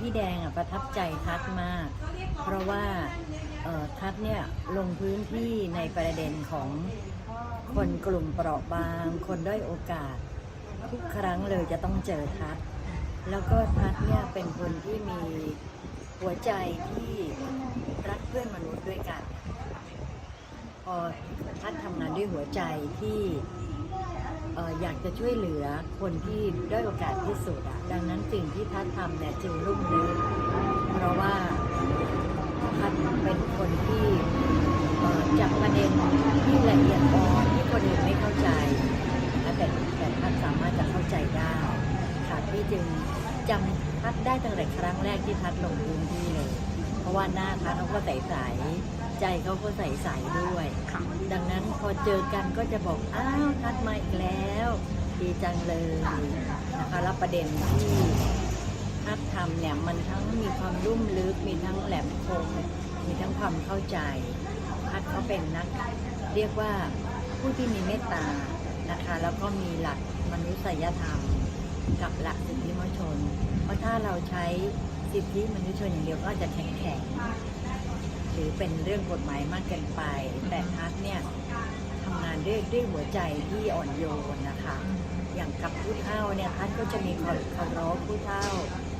พี่แดงอะประทับใจทัดมาก เพราะว่าทัดเนี่ยลงพื้นที่ในประเด็นของคนกลุ่มเปราะบาง คนด้อยโอกาส ทุกครั้งเลยจะต้องเจอทัดแล้วก็ทัดเนี่ยเป็นคนที่มีหัวใจที่รักเพื่อนมนุษย์ด้วยกันพอทัดทำงานด้วยหัวใจที่ อยากจะช่วยเหลือคนที่ด้อยโอกาสที่สุดอะดังนั้นสิ่งที่ทัดทำเนี่ยจึงรุ่งเรืองเพราะว่าทัดเป็นคนที่จับประเด็นที่ละเอียดอ่อนที่คนอื่นไม่เข้าใจและแต่แต่ทัดสามารถจะเข้าใจได้ค่ะพี่จึงจำทัดได้ตั้งแต่ครั้งแรกที่ทัดลงพื้นที่เลย เพราะว่าหน้าทัดเขาก็ใสๆ ใจเขาก็ใสๆด้วยค่ะดังนั้นพอเจอกันก็จะบอก อ้าวทัดมาอีกแล้ว ดีจังเลยนะคะแล้วประเด็นที่ทัดทำเนี่ยมันทั้งมีความลุ่มลึก มีทั้งแหลมคม มีทั้งความเข้าใจทัดเขาเป็นนัก เรียกว่าผู้ที่มีเมตตานะคะ แล้วก็มีหลักมนุษยธรรม กับหลักสิทธิมนุษยชน เพราะถ้าเราใช้สิทธิมนุษยชนอย่างเดียวก็อาจจะแข็งแข็ง หรือเป็นเรื่องกฎหมายมากเกินไป แต่ทัศเนี่ยทำงานด้วยด้วยหัวใจที่อ่อนโยนนะคะ อย่างกับผู้เฒ่าเนี่ยทัศก็จะมีความเคารพผู้เฒ่า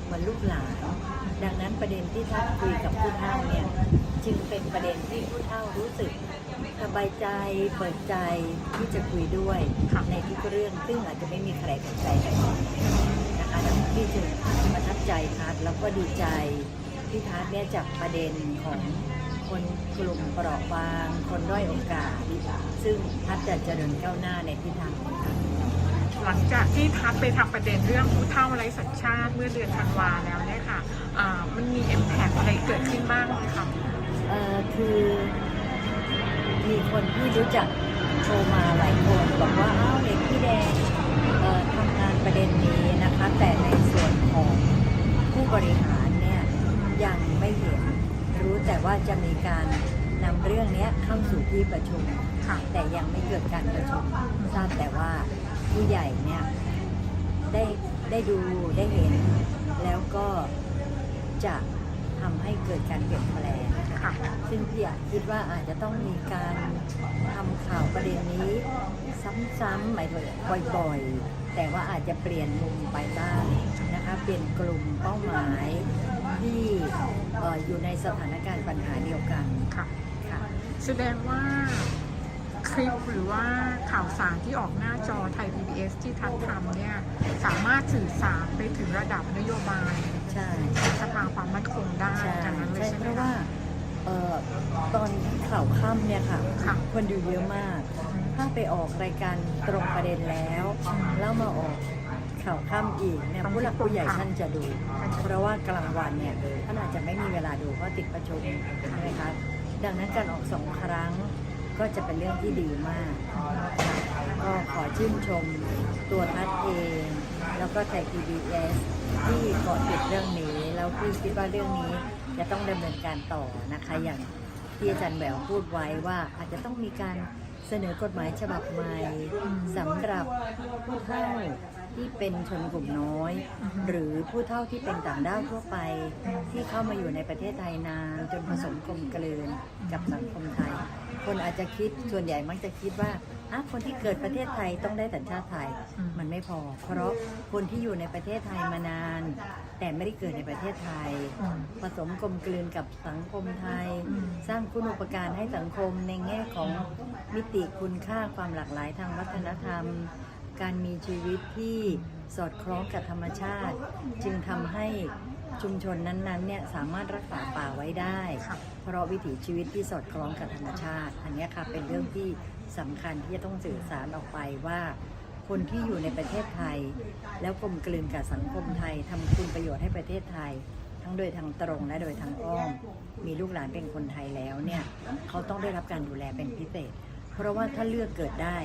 เหมือนลูกหลาน ดังนั้นประเด็นที่ทัศคุยกับผู้เฒ่าเนี่ยจึงเป็นประเด็นที่ผู้เฒ่ารู้สึกสบายใจเปิดใจที่จะคุยด้วยในทุกเรื่องซึ่งอาจจะไม่มีใครสนใจกันนะคะดังนั้นที่จึงประทับใจทัศแล้วก็ดีใจที่ทัศเนี่ยจับประเด็นของ คนกลุ่มเปราะบาง คนด้อยโอกาส ซึ่งทัศน์จะเจริญก้าวหน้าในทิศทางของทัศน์หลังจากที่ทัดไปทำประเด็นเรื่องผู้เฒ่าไร้สัญชาติเมื่อเดือนธันวาแล้วเนี่ยค่ะอ่ามันมี impact อะไรเกิดขึ้นบ้างไหมคะเอ่อคือมีคนที่รู้จักโทรมาหลายคนบอกว่าอ้าวเด็กพี่แดงเอ่อทำงานประเด็นนี้นะคะ แต่ในส่วนของผู้บริหารเนี่ยยังไม่เห็น รู้แต่ ว่าจะมีการนำเรื่องเนี้ยเข้าสู่ที่ประชุมค่ะแต่ยังไม่เกิดการประชุมทราบแต่ว่าผู้ใหญ่เนี่ยได้ได้ดูได้เห็น แล้วก็จะทำให้เกิดการเปลี่ยนแปลงค่ะซึ่งพี่อะคิดว่าอาจจะต้องมีการทำข่าวประเด็นนี้ ซ้ำๆหมายถึงบ่อยๆ แต่ว่าอาจจะเปลี่ยนมุมไปบ้างนะคะ เปลี่ยนกลุ่มเป้าหมาย ที่เอ่ออยู่ในสถานการณ์ปัญหาเดียวกันค่ะค่ะแสดงว่าคลิปหรือว่าข่าวสารที่ออกหน้าจอไทย PBS ที่ทัดทำเนี่ยสามารถสื่อสารไปถึงระดับนโยบายใช่สภาความมั่นคงได้ใช่อย่างนั้นเลยใช่ใช่ไหเพมราะคะว่าเอ่อตอนข่าวค่ำเนี่ยค่ะค่ะ คนดูเยอะมาก ถ้าไปออกรายการตรงประเด็นแล้ว แล้วมาออก ข่าวค่ำอีกเนี่ยผู้หลักผู้ใหญ่ท่านจะดู เพราะว่ากลางวันเนี่ยท่านอาจจะไม่มีเวลาดูเพราะติดประชุมใช่ไหมคะดังนั้นการออกสองครั้งก็จะเป็นเรื่องที่ดีมากค่ะก็ขอชื่นชมตัวทัศน์เอง แล้วก็ไทย PBS ที่เกาะติดเรื่องนี้ แล้วพี่คิดว่าเรื่องนี้จะต้องดำเนินการต่อนะคะอย่างที่อาจารย์แหววพูดไว้ว่าอาจจะต้องมีการ เสนอกฎหมายฉบับใหม่สำหรับผู้เฒ่าที่เป็นชนกลุ่มน้อย หรือผู้เฒ่าที่เป็นต่างด้าวทั่วไป ที่เข้ามาอยู่ในประเทศไทยนานจนผสมกลมกลืนกับสังคมไทย คนอาจจะคิดส่วนใหญ่มักจะคิดว่า อะคนที่เกิดประเทศไทยต้องได้สัญชาติไทยอืม มันไม่พอ เพราะคนที่อยู่ในประเทศไทยมานาน แต่ไม่ได้เกิดในประเทศไทย อืม ผสมกลมกลืนกับสังคมไทย อืม สร้างคุณูปการให้สังคมในแง่ของมิติคุณค่าความหลากหลายทางวัฒนธรรม การมีชีวิตที่สอดคล้องกับธรรมชาติ จึงทำให้ชุมชนนั้นๆเนี่ยสามารถรักษาป่าไว้ได้ ค่ะ เพราะวิถีชีวิตที่สอดคล้องกับธรรมชาติ อันเนี้ยค่ะเป็นเรื่องที่ สำคัญที่จะต้องสื่อสารออกไปว่า คนที่อยู่ในประเทศไทย แล้วกลมกลืนกับสังคมไทยทำคุณประโยชน์ให้ประเทศไทย ทั้งโดยทางตรงและโดยทางอ้อม มีลูกหลานเป็นคนไทยแล้วเนี่ยเขาต้องได้รับการดูแลเป็นพิเศษ เพราะว่าถ้าเลือกเกิดได้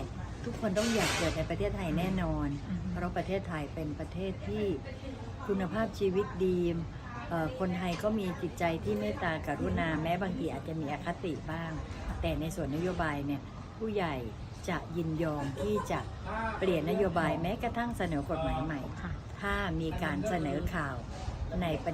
ทุกคนต้องอยากเกิดในประเทศไทยแน่นอน เพราะประเทศไทยเป็นประเทศที่คุณภาพชีวิตดีคนไทยก็มีจิตใจที่เมตตากรุณาแม้บางทีอาจจะมีอคติบ้าง แต่ในส่วนนโยบายเนี่ย ผู้ใหญ่จะยินยอมที่จะเปลี่ยนนโยบายแม้กระทั่งเสนอกฎหมายใหม่ค่ะถ้ามีการเสนอข่าวในประ